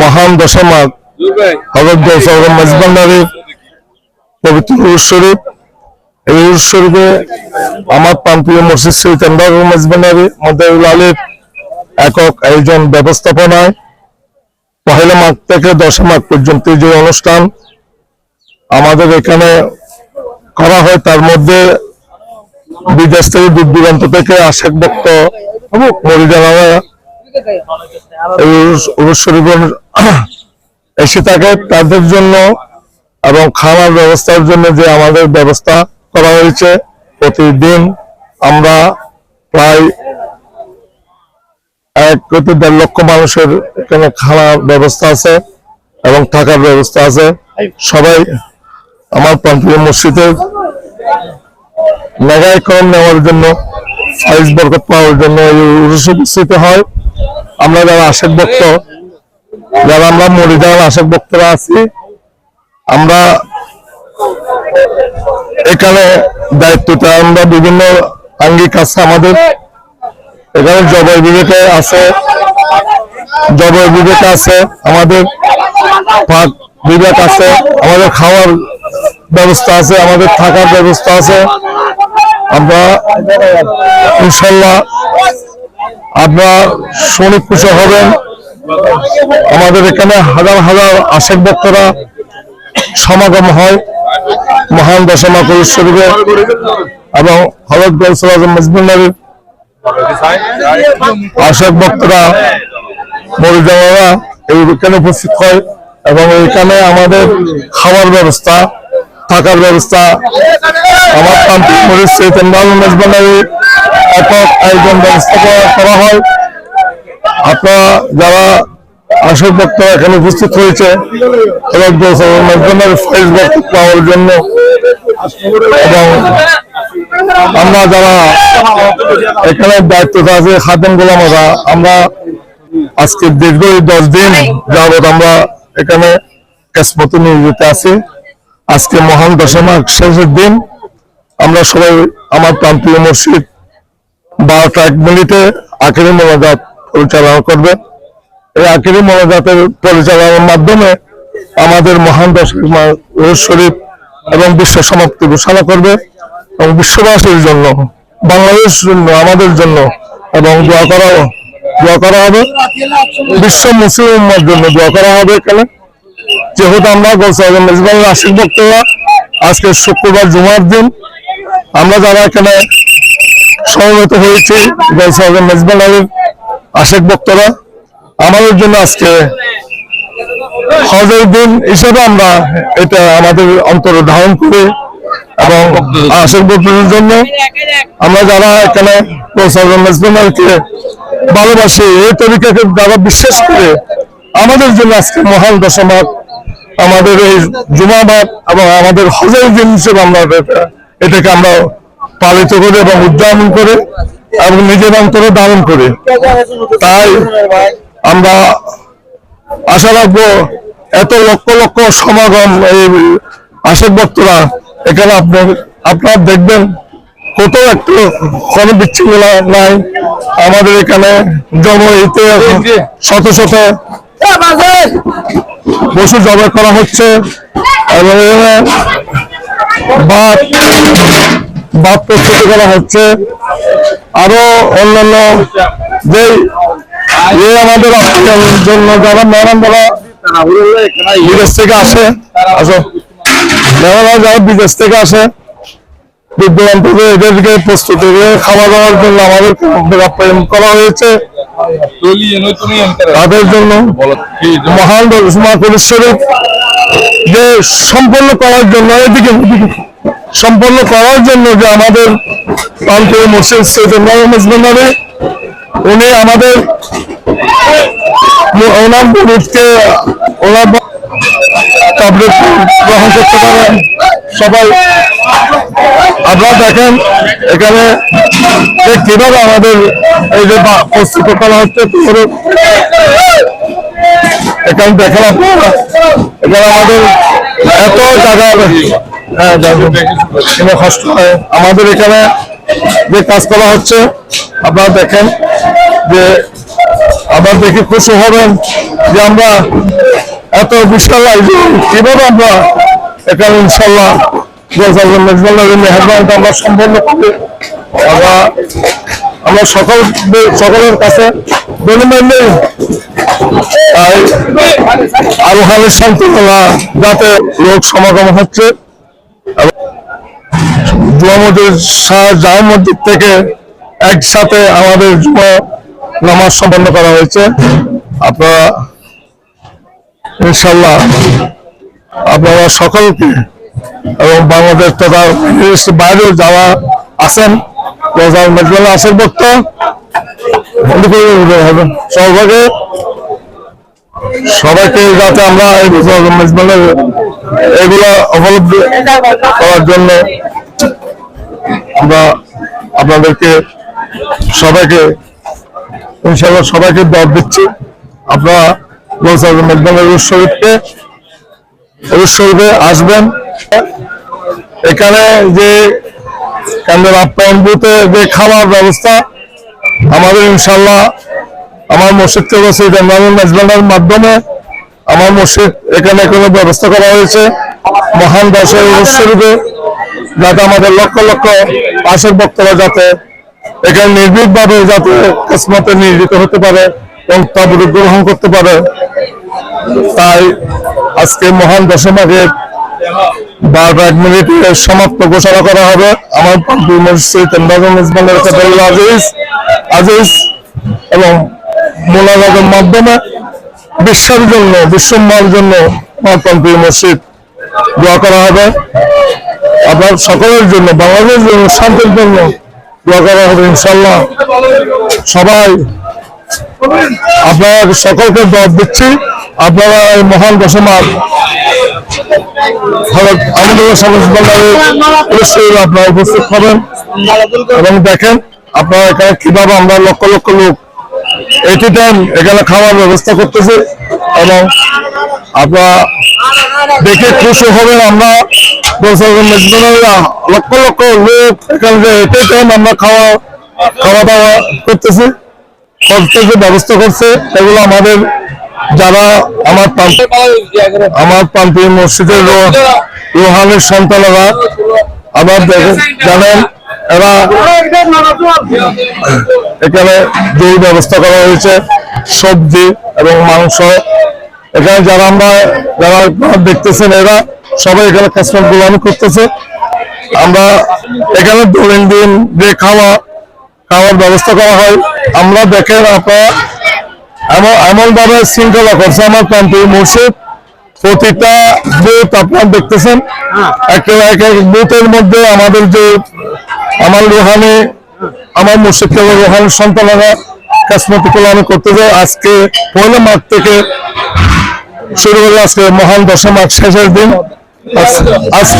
মহান দশমাক হজরত গৌসাগর মেজবান্ডারের পবিত্র উরুস শরীফ। এই শরীফে আমার প্রান্তীয় মসজিদ সৈয়দ এমদাদুল মেজবান্ডারি মদাউল আলীর একক আয়োজন ব্যবস্থাপনায় পহেলা মাঘ থেকে দশম মাঘ পর্যন্ত যে অনুষ্ঠান আমাদের এখানে করা হয়, তার মধ্যে বিদেশ থেকে দূর দূরান্ত থেকে আশেক ভক্ত মরিদানারা এসে থাকে তাদের জন্য এবং খাওয়ার ব্যবস্থার জন্য যে আমাদের ব্যবস্থা করা হয়েছে, প্রতিদিন আমরা প্রায় এক কোটি দেড় লক্ষ মানুষের এখানে খাওয়ার ব্যবস্থা আছে এবং থাকার ব্যবস্থা আছে। সবাই আমার প্রান্তীয় মসজিদের কম নেওয়ার জন্য, সাইজ বরকত পাওয়ার জন্য এই উপস্থিত হয়। আমরা যারা আশেক ভক্ত, যারা আমরা মরিদান আশেক ভক্তরা আছি, আমরা এখানে দায়িত্বটা, আমরা বিভিন্ন আঙ্গিক আছে আমাদের। এখানে জবর বিবেকে আছে জবর বিবেক আছে আমাদের, পাক বিবেক আছে, আমাদের খাওয়ার ব্যবস্থা আছে, আমাদের থাকার ব্যবস্থা আছে। আমরা ইনশাল্লাহ আপনারা শনি পুজো হবেন। আমাদের এখানে হাজার হাজার আশেক ভক্তরা সমাগম হয়, মহান দশমা পুরুষ এবং হরত গৌসরাজ মজবুল্লারের আশেক ভক্তরা মরিজামারা এইখানে উপস্থিত হয় এবং এখানে আমাদের খাওয়ার ব্যবস্থা, থাকার ব্যবস্থা, আমার প্রান্তিক মরিচ চৈতন্য মেজবানের একক আয়োজন ব্যবস্থা করা- হয়। আপনারা যারা আসল বক্তারা এখানে উপস্থিত হয়েছে এবং পাওয়ার জন্য এবং আমরা যারা এখানে দায়িত্বটা আছে, খাদেম গোলামরা আমরা আজকে দীর্ঘ দশ দিন যাবত আমরা এখানে কেসমত আছি। আজকে মহান দশমার শেষের দিন আমরা সবাই আমার প্রান্তীয় মসজিদ বারোটা এক মিনিটে আখেরি মোনাজাত পরিচালনা করবে। এই আখেরি মোনাজাতের পরিচালনার মাধ্যমে আমাদের মহান শরীফ এবং বিশ্ব সমাপ্তি ঘোষণা করবে এবং বিশ্ববাসীর জন্য, বাংলাদেশের জন্য, আমাদের জন্য এবং দোয়া করা দোয়া করা হবে। বিশ্ব মুসলিম জন্য দোয়া করা হবে এখানে। যেহেতু আমরা গোসাইল মেজবান আশিক বক্তরা আজকে শুক্রবার জুমার দিন, আমরা যারা এখানে সমবেত হয়েছি মেজবান আলীর আশিক বক্তরা। আমাদের জন্য আজকে হজের দিন হিসেবে আমরা এটা আমাদের অন্তরে ধারণ করে এবং আশিক বক্তদের জন্য আমরা যারা এখানে আলীকে ভালোবাসি, এই তরিকাকে যারা বিশ্বাস করে আমাদের জন্য আজকে মহান দশমাত আমাদের এই জুমাবাদ এবং আমাদের হজের দিন হিসেবে আমরা এটাকে আমরা পালিত করে এবং উদযাপন করে এবং নিজের অন্তরে দারণ করে। তাই আমরা আশা রাখব এত লক্ষ লক্ষ সমাগম এই আশেক ভক্তরা এখানে আপনার আপনার দেখবেন কোথাও একটু কোনো বিচ্ছিন্ন নাই। আমাদের এখানে জমইতে শত শত পশু জবাই করা হচ্ছে এবং ভাত ভাত প্রস্তুতি করা হচ্ছে আরও অন্যান্য যে আমাদের জন্য যারা মেহমান বিদেশ থেকে আসে আসো মেহমানরা যারা বিদেশ থেকে আসে দূরান্ত থেকে এদেরকে প্রস্তুতি খাওয়া দাওয়ার জন্য আমাদের করা হয়েছে তাদের জন্য মহান শরীফ যে সম্পন্ন করার জন্য এদিকে, সম্পন্ন করার জন্য যে আমাদের প্রান্তীয় মসজিদ সৈয়দ মেজবান্ডারে উনি আমাদের ওনার মুরিদকে ওনার তাবলিগ গ্রহণ করতে পারেন। সবাই আপনারা দেখেন, এখানে যে কীভাবে আমাদের এই যে প্রস্তুত করা হচ্ছে এখানে দেখেন আপনারা এখানে আমাদের এত জায়গা হ্যাঁ এখানে কষ্ট হয় আমাদের এখানে যে কাজ করা হচ্ছে, আপনারা দেখেন যে আবার দেখে খুশি হবেন যে আমরা এত বিশাল আয়োজন কীভাবে আমরা এখানে ইনশাল্লাহ মেহরবানিটা আমরা সম্পন্ন করি আমরা আমরা সকল, সকলের কাছে বিনিময় তাই আরও হালের শান্তিমেলা যাতে লোক সমাগম হচ্ছে। জুয়ামুদ্দিন জামা মসজিদ থেকে একসাথে আমাদের জুমা নামাজ সম্পন্ন করা হয়েছে। আপনারা ইনশাল্লাহ আপনারা সকলকে এবং বাংলাদেশ তথা বাইরেও যারা আছেন মেজবালা আসেন ভক্ত সর্বাগে সবাইকে যাতে আমরা এই মেজবালের এগুলো উপলব্ধি করার জন্য আমরা আপনাদেরকে সবাইকে ইনশাল্লাহ সবাইকে দর দিচ্ছি। আপনারা মেজবালের শরীফকে শরীফে আসবেন। এখানে যে কেন্দ্রের আপ্যায়ন বুথে যে খাওয়ার ব্যবস্থা, আমাদের ইনশাল্লাহ আমার মসজিদ থেকে সেই জেনারেল মেজবানের মাধ্যমে আমার মসজিদ এখানে কোনো ব্যবস্থা করা হয়েছে। মহান দশের শরীফে যাতে আমাদের লক্ষ লক্ষ পাশের বক্তরা যাতে এখানে নির্ভীকভাবে যাতে কিসমতে নিয়োজিত হতে পারে এবং তাবুদ গ্রহণ করতে পারে। তাই আজকে মহান দশমাঘের বারোটা এক মিনিটে সমাপ্ত ঘোষণা করা হবে। আমার মসজিদ আজিজ আজিজ এবং মোলাজাতের মাধ্যমে বিশ্বের জন্য বিশ্বম্মার জন্য পাম্পি মসজিদ দোয়া করা হবে। আপনার সকলের জন্য, বাংলাদেশের জন্য, শান্তির জন্য দোয়া করা হবে ইনশাল্লাহ সবাই, আপনারা সকলকে দোয়া দিচ্ছি। আপনারা এই মহান দশমার আপনারা উপস্থিত হবেন। এবং দেখেন, আপনারা এখানে কীভাবে আমরা লক্ষ লক্ষ লোক এইটি টাইম এখানে খাওয়ার ব্যবস্থা করতেছে এবং আপনারা দেখে খুশি হবেন আমরা লক্ষ লক্ষ লোক এখানে এটি টাইম আমরা খাওয়া খাওয়া দাওয়া করতেছি করতে যে ব্যবস্থা করছে। এগুলো আমাদের যারা আমার আমার প্রান্তীয় মসজিদের রোহানের সন্তানেরা আবার জানেন এরা এখানে যে ব্যবস্থা করা হয়েছে সবজি এবং মাংস। এখানে যারা আমরা যারা দেখতেছেন এরা সবাই এখানে কাশ্মীর গোলামি করতেছে। আমরা এখানে দৈনন্দিন যে খাওয়া খাওয়ার ব্যবস্থা করা হয়। আমরা দেখেন আপনারা এমন এমন ভাবে শৃঙ্খলা করছে আমার প্রান্তীয় মসজিদ। প্রতিটা বুথ আপনার দেখতেছেন। একটা এক এক বুথের মধ্যে আমাদের যে আমার রোহানে, আমার মুর্শিদ থেকে সন্তানরা সন্তানেরা কাশ্মীর কোলামি করতে যায়। আজকে পয়লা মার্চ থেকে শুরু হলো আজকে মহান দশম মার্চ শেষের দিন। আজ- আজকে